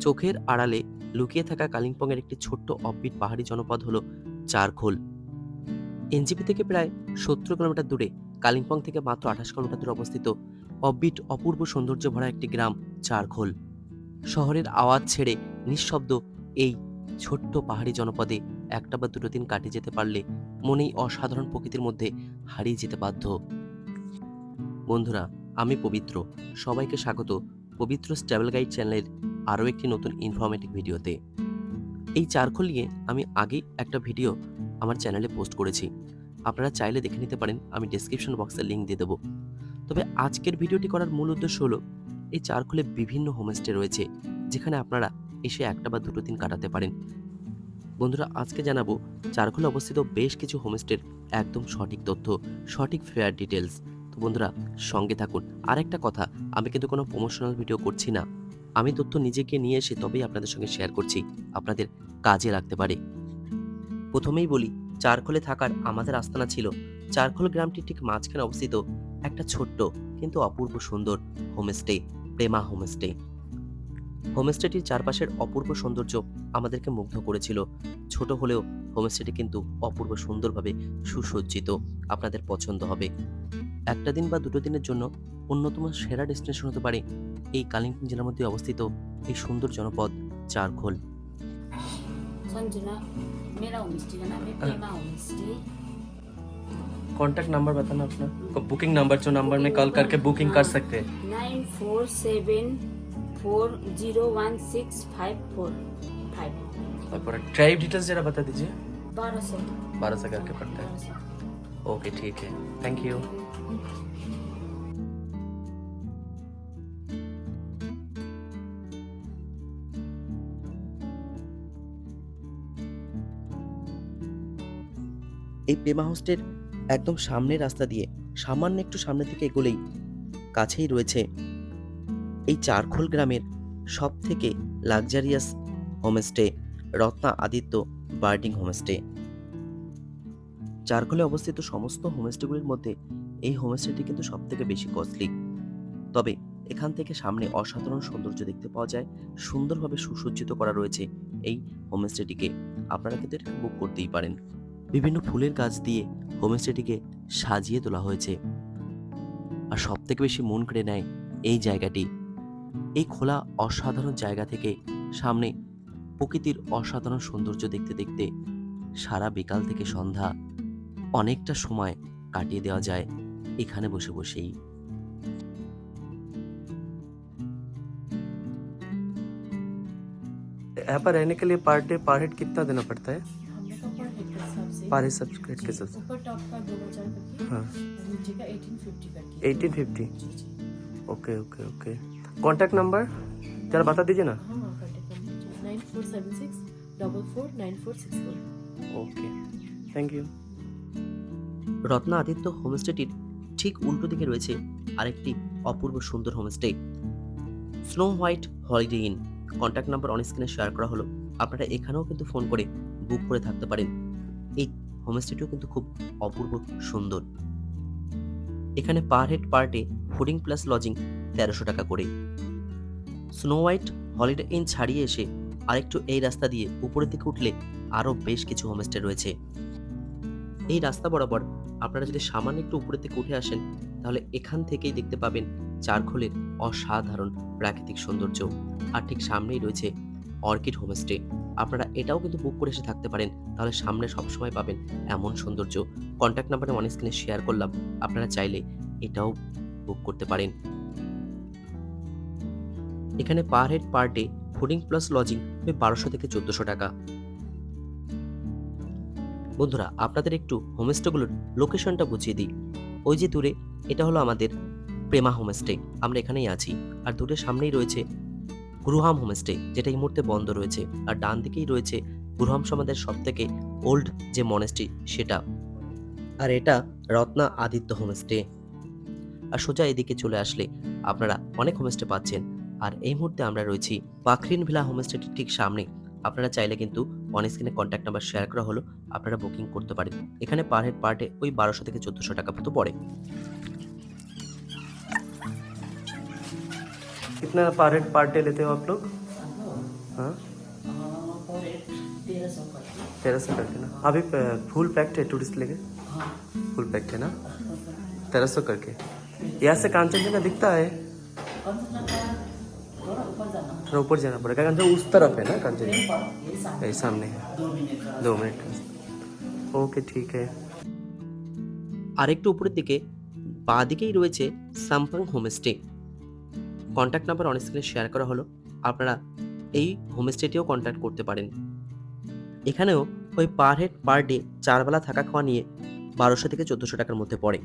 চোখের আড়ালে লুকিয়ে থাকা কালিম্পংয়ের একটি ছোট্ট অববিট পাহাড়ি জনপদ হলো চারখোল। এনজিপি থেকে প্রায় সত্তর কিলোমিটার দূরে কালিম্পং থেকে মাত্র আঠাশ কিলোমিটার দূরে অবস্থিত অববিট অপূর্ব সৌন্দর্য ভরা একটি গ্রাম চারখোল। শহরের আওয়াজ ছেড়ে নিঃশব্দ এই ছোট্ট পাহাড়ি জনপদে একটা বা দুটো দিন কাটিয়ে যেতে পারলে মনেই অসাধারণ প্রকৃতির মধ্যে হারিয়ে যেতে বাধ্য। বন্ধুরা, আমি পবিত্র। সবাইকে স্বাগত। পবিত্র ট্রাভেল গাইড চ্যানেলের আরও একটি নতুন ইনফরমেটিভ ভিডিওতে। এই চারখোল নিয়ে আমি আগেই একটা ভিডিও আমার চ্যানেলে পোস্ট করেছি। আপনারা চাইলে দেখে নিতে পারেন, আমি ডেসক্রিপশন বক্সে লিঙ্ক দিয়ে দেবো। তবে আজকের ভিডিওটি করার মূল উদ্দেশ্য হলো, এই চারখোলে বিভিন্ন হোমস্টে রয়েছে, যেখানে আপনারা এসে একটা বা দুটো দিন কাটাতে পারেন। বন্ধুরা, আজকে জানাব, চারখোলে অবস্থিত বেশ কিছু হোমস্টের একদম সঠিক তথ্য, সঠিক ফেয়ার ডিটেলস তো বন্ধুরা, সঙ্গে থাকুন। আর একটা কথা, আমি কিন্তু কোনো প্রমোশনাল ভিডিও করছি না। আমি তথ্য নিজেকে নিয়ে এসে তবেই আপনাদের সঙ্গে শেয়ার করছি। আপনাদের কাজে লাগতে পারে। প্রথমেই বলি, চারখোলে থাকার আমাদের আস্তানা ছিল। চারখোল গ্রামটি ঠিক মাঝখানে অবস্থিত একটা ছোট্ট কিন্তু অপূর্ব সুন্দর হোমস্টে প্রেমা হোমস্টে হোমস্টেটির চারপাশের অপূর্ব সৌন্দর্য আমাদেরকে মুগ্ধ করেছিল। ছোট হলেও হোমস্টেটি কিন্তু অপূর্ব সুন্দরভাবে সুসজ্জিত। আপনাদের পছন্দ হবে। একটা দিন বা দুটো দিনের জন্য অন্যতম সেরা ডেস্টিনেশন হতে পারে এই কালিম্পং জেলার মধ্যে অবস্থিত এই সুন্দর জনপদ চারখোল संजना मेरा होम स्टे का नाम है Prema home stay contact number बताना अपना बुकिंग नंबर जो नंबर में कॉल करके बुकिंग कर सकते हैं nine four seven four zero one six five four five और ड्राइव डिटेल्स जरा बता दीजिए बारह सौ बारह से करके पड़ता है बारह सौ ओके ठीक है थैंक यू এই প্রেমা হাউসটির একদম সামনের রাস্তা দিয়ে, সামান্য একটু সামনে থেকে এগোলেই কাছেই রয়েছে এই চারখোল গ্রামের সব থেকে luxurious homestay Ratna Aditya birding homestay. চারখোলে অবস্থিত সমস্ত হোমস্টেগুলির মধ্যে এই হোমস্টেটি কিন্তু সব থেকে বেশি কস্টলি। তবে এখান থেকে সামনে অসাধারণ সৌন্দর্য দেখতে পাওয়া যায়, সুন্দরভাবে সুসজ্জিত করা রয়েছে এই হোমস্টেটিকে। আপনারা কিন্তু এটা বুক করতেই পারেন। বিভিন্ন ফুলের গাছ দিয়ে হোমস্টেটিকে সাজিয়ে তোলা হয়েছে। আর সব থেকে বেশি মন কেড়ে নেয় এই জায়গাটি। এই খোলা, অসাধারণ জায়গা থেকে সামনে প্রকৃতির অসাধারণ সৌন্দর্য দেখতে দেখতে সারা বিকাল থেকে সন্ধ্যা অনেকটা সময় কাটিয়ে দেওয়া যায়। এখানে বসে বসেই यहाँ पर रहने के लिए पर डे पर हेड कितना देना पड़ता है हमने का पर हेड के हिसाब से पर सब्सक्राइब के हिसाब से ऊपर टॉप का दो हजार करके हाँ और नीचे का एटीन फिफ्टी करके एटीन फिफ्टी जी जी okay okay okay contact number जरा बता दीजिए ना हाँ हाँ contact number nine four seven six double four nine four six four okay thank you Ratna Aditya হোমস্টেটির ঠিক উল্টো দিকে রয়েছে আরেকটি অপূর্ব সুন্দর homestay snow white holiday inn contact number on স্ক্রিনে শেয়ার করা হলো। আপনারা এখানেও কিন্তু ফোন করে বুক করে থাকতে পারেন। এই হোমস্টেটিও কিন্তু খুব অপূর্ব সুন্দর। এখানে per head per day fooding plus lodging তেরোশো টাকা করে। স্নো হোয়াইট হলিডে ইন ছাড়িয়ে এসে আরেকটু এই রাস্তা দিয়ে উপরের দিকে উঠলে আরও বেশ কিছু হোমস্টে রয়েছে। এই রাস্তা বরাবর আপনারা যদি সামান্য একটু উপরের থেকে উঠে আসেন, তাহলে এখান থেকেই দেখতে পাবেন চারখোলের অসাধারণ প্রাকৃতিক সৌন্দর্য। আর ঠিক সামনেই রয়েছে অর্কিড হোমস্টে। আপনারা এটাও কিন্তু বুক করে এসে থাকতে পারেন, তাহলে সামনে সবসময় পাবেন এমন সৌন্দর্য। কন্ট্যাক্ট নাম্বারে অন স্ক্রিনে শেয়ার করলাম, আপনারা চাইলে এটাও বুক করতে পারেন। এখানে per head per day fooding plus lodging বারোশো থেকে চোদ্দোশো টাকা। বন্ধুরা, আপনাদের একটু হোমস্টেগুলোর লোকেশনটা বুঝিয়ে দিই। ওই যে দূরে, এটা হলো আমাদের প্রেমা হোমস্টে আমরা এখানেই আছি। আর দূরে সামনেই রয়েছে গুরুহাম হোমস্টে যেটা এই মুহূর্তে বন্ধ রয়েছে। আর ডান দিকেই রয়েছে গুরুহাম সমাজের সব থেকে ওল্ড যে মনেস্ট্রি সেটা। আর এটা রত্না আদিত্য হোমস্টে আর সোজা এদিকে চলে আসলে আপনারা অনেক হোমস্টে পাচ্ছেন। আর এই মুহূর্তে আমরা রয়েছি পাখরিন ভিলা হোমস্টেটির ঠিক সামনে। আপনারা চাইলে কিন্তু অন স্ক্রিনে কন্ট্যাক্ট নাম্বার শেয়ার করা হলো আপনারা বুকিং করতে পারেন এখানে পার হেড পার ডে ওই বারোশো থেকে চোদ্দোশো টাকা মতো পড়ে कितना पर हेड पर डे लेते हो आप लोग हाँ हाँ पर एक तेरह सौ का तेरह सौ करके ना अभी फुल पैक्ड है टूरिस्ट लेके हाँ फुल पैक्ड है ना तेरह सौ करके यहाँ से कांचनजंगा दिखता है थोड़ा ऊपर जाना पड़ेगा कांचन उस तरफ है ना कांचनजंगा पर ये सामने यही सामने है दो मिनट का दो मिनट ओके ठीक है আরেকটু উপরের দিকে বাঁ দিকেই রয়েছে Sampang homestay contact number on স্ক্রিনে শেয়ার করা হলো আপনারা এই হোমস্টেটিও কন্ট্যাক্ট করতে পারেন এখানেও ওই পার হেড পার ডে চারবেলা থাকা খাওয়া নিয়ে বারোশো থেকে চোদ্দোশো টাকার মধ্যে পড়ে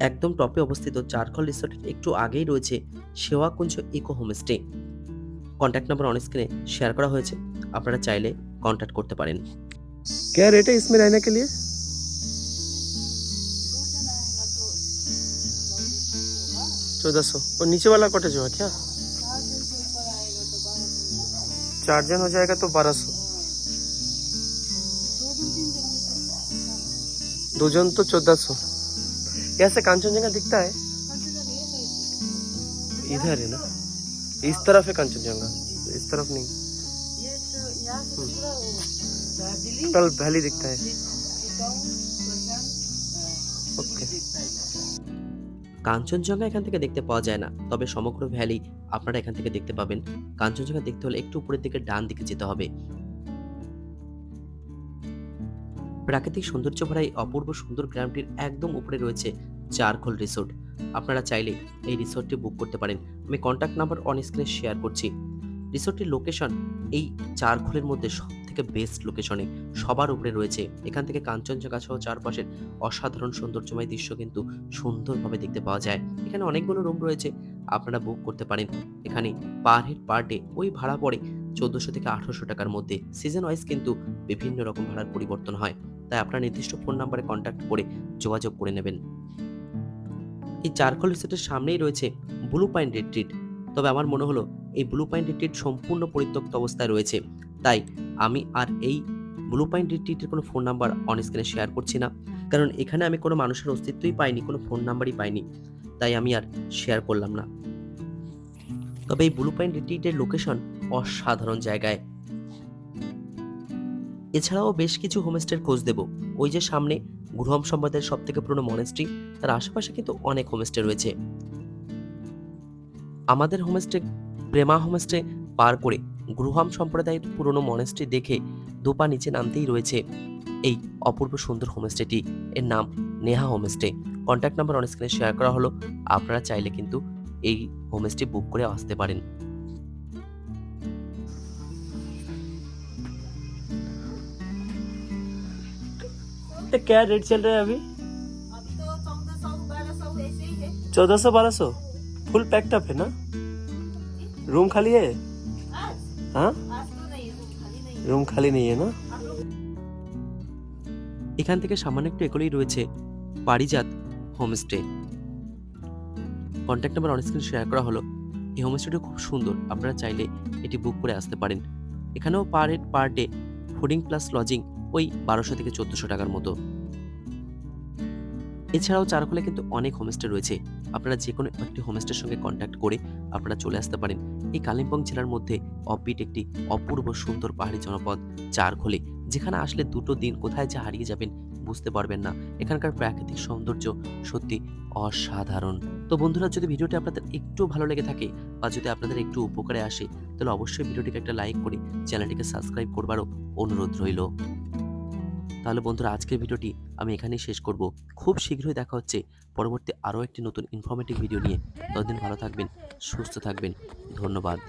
একদম টপে অবস্থিত চারখল রিসোর্টের একটু আগেই রয়েছে Sevakunj eco homestay contact number on স্ক্রিনে শেয়ার করা হয়েছে আপনারা চাইলে কন্ট্যাক্ট করতে পারেন क्या रेट है इसमें रहने के लिए चौदह सौ और नीचे वाला कॉटेज हुआ क्या चार जन हो जाएगा तो बारह सौ दो जन तो चौदह सौ यहाँ से कांचनजंगा दिखता है इधर है ना इस तरफ है कांचनजंगा इस तरफ नहीं टोटल वैली दिखता है ओके কাঞ্চনজঙ্ঘা এখান থেকে দেখতে পাওয়া যায় না তবে সমগ্র ভ্যালি আপনারা এখান থেকে দেখতে পাবেন কাঞ্চনজঙ্ঘা দেখতে হলে একটু উপরের দিকে ডান দিকে যেতে হবে প্রাকৃতিক সৌন্দর্য ভরা এই অপূর্ব সুন্দর গ্রামটির একদম উপরে রয়েছে চারখোল রিসোর্ট। আপনারা চাইলে এই রিসোর্টটি বুক করতে পারেন। আমি কন্ট্যাক্ট নাম্বার অন স্ক্রিনে শেয়ার করছি। রিসোর্টটির লোকেশন এই চারখোলের মধ্যে সব থেকে বেস্ট লোকেশনে সবার উপরে রয়েছে। এখান থেকে কাঞ্চনজঙ্ঘা সহ চারপাশের অসাধারণ সৌন্দর্যময় দৃশ্য কিন্তু সুন্দরভাবে দেখতে পাওয়া যায়। এখানে অনেকগুলো রুম রয়েছে, আপনারা বুক করতে পারেন। এখানে পার হেড পার ডে ওই ভাড়া পড়ে চোদ্দোশো থেকে আঠারোশো টাকার মধ্যে। সিজন ওয়াইজ কিন্তু বিভিন্ন রকম ভাড়ার পরিবর্তন হয়। তাই আপনার নির্দিষ্ট ফোন নাম্বারে কন্ট্যাক্ট করে যোগাযোগ করে নেবেন। এই চারকল রিসোর্টের সামনেই রয়েছে ব্লু পাইন রিট্রিট তবে আমার মনে হলো এই ব্লু পাইন রিট্রিট সম্পূর্ণ পরিত্যক্ত অবস্থায় রয়েছে। তাই আমি আর এই ব্লু পাইন রিট্রিটের কোনো ফোন নাম্বার অন স্ক্রিনে শেয়ার করছি না। কারণ এখানে আমি কোনো মানুষের অস্তিত্বই পাইনি, কোনো ফোন নাম্বারই পাইনি। তাই আমি আর শেয়ার করলাম না। তবে এই ব্লু পয়েন্ট রিট্রিটের লোকেশন অসাধারণ জায়গায়। এছাড়াও বেশ কিছু হোমস্টের খোঁজ দেব। ওই যে সামনে গ্রুহম সম্প্রদায়ের সব থেকে পুরনো মনেস্ট্রি তার আশেপাশে কিন্তু অনেক হোমস্টে রয়েছে। আমাদের হোমস্টে প্রেমা হোমস্টে পার করে গ্রুহাম সম্প্রদায়ের পুরনো মনেস্ট্রি দেখে দুপা নিচে নামতেই রয়েছে এই অপূর্ব সুন্দর হোমস্টেটি এর নাম Neha homestay contact number on স্ক্রিনে শেয়ার করা হলো। আপনারা চাইলে কিন্তু এই হোমস্টে বুক করে আসতে পারেন। ये क्या रेट चल रहा है अभी अभी तो चौदह सौ बारह सौ ऐसे ही है चौदह सौ बारह सौ फुल पैक्ड अप है ना रूम खाली है आज हाँ आज तो नहीं रूम खाली नहीं रूम खाली नहीं है ना आप लोग এখান থেকে সামান্য একটু এগোলেই রয়েছে Parijat homestay contact number on screen share করা হলো এই হোমস্টেটি খুব সুন্দর আপনারা চাইলে এটি বুক করে আসতে পারেন এখানেও per head per day fooding plus lodging ওই বারোশো থেকে চোদ্দোশো টাকার মতো। এছাড়াও চারকোলে কিন্তু অনেক হোমস্টে রয়েছে। আপনারা যে কোনো একটি হোমস্টের সঙ্গে কন্ট্যাক্ট করে আপনারা চলে আসতে পারেন। এই কালিম্পং জেলার মধ্যে অফবিট একটি অপূর্ব সুন্দর পাহাড়ি জনপদ চারখোলে যেখানে আসলে দুটো দিন কোথায় যে হারিয়ে যাবেন বুঝতে পারবেন না। এখানকার প্রাকৃতিক সৌন্দর্য সত্যি অসাধারণ। তো বন্ধুরা, যদি ভিডিওটি আপনাদের একটু ভালো লেগে থাকে বা যদি আপনাদের একটু উপকারে আসে, তাহলে অবশ্যই ভিডিওটিকে একটা লাইক করে চ্যানেলটিকে সাবস্ক্রাইব করবারও অনুরোধ রইল। তাহলে বন্ধুরা, আজকের ভিডিওটি আমি এখানেই শেষ করব। খুব শীঘ্রই দেখা হচ্ছে পরবর্তী আরও একটি নতুন ইনফরমেটিভ ভিডিও নিয়ে। ততদিন ভালো থাকবেন, সুস্থ থাকবেন। ধন্যবাদ।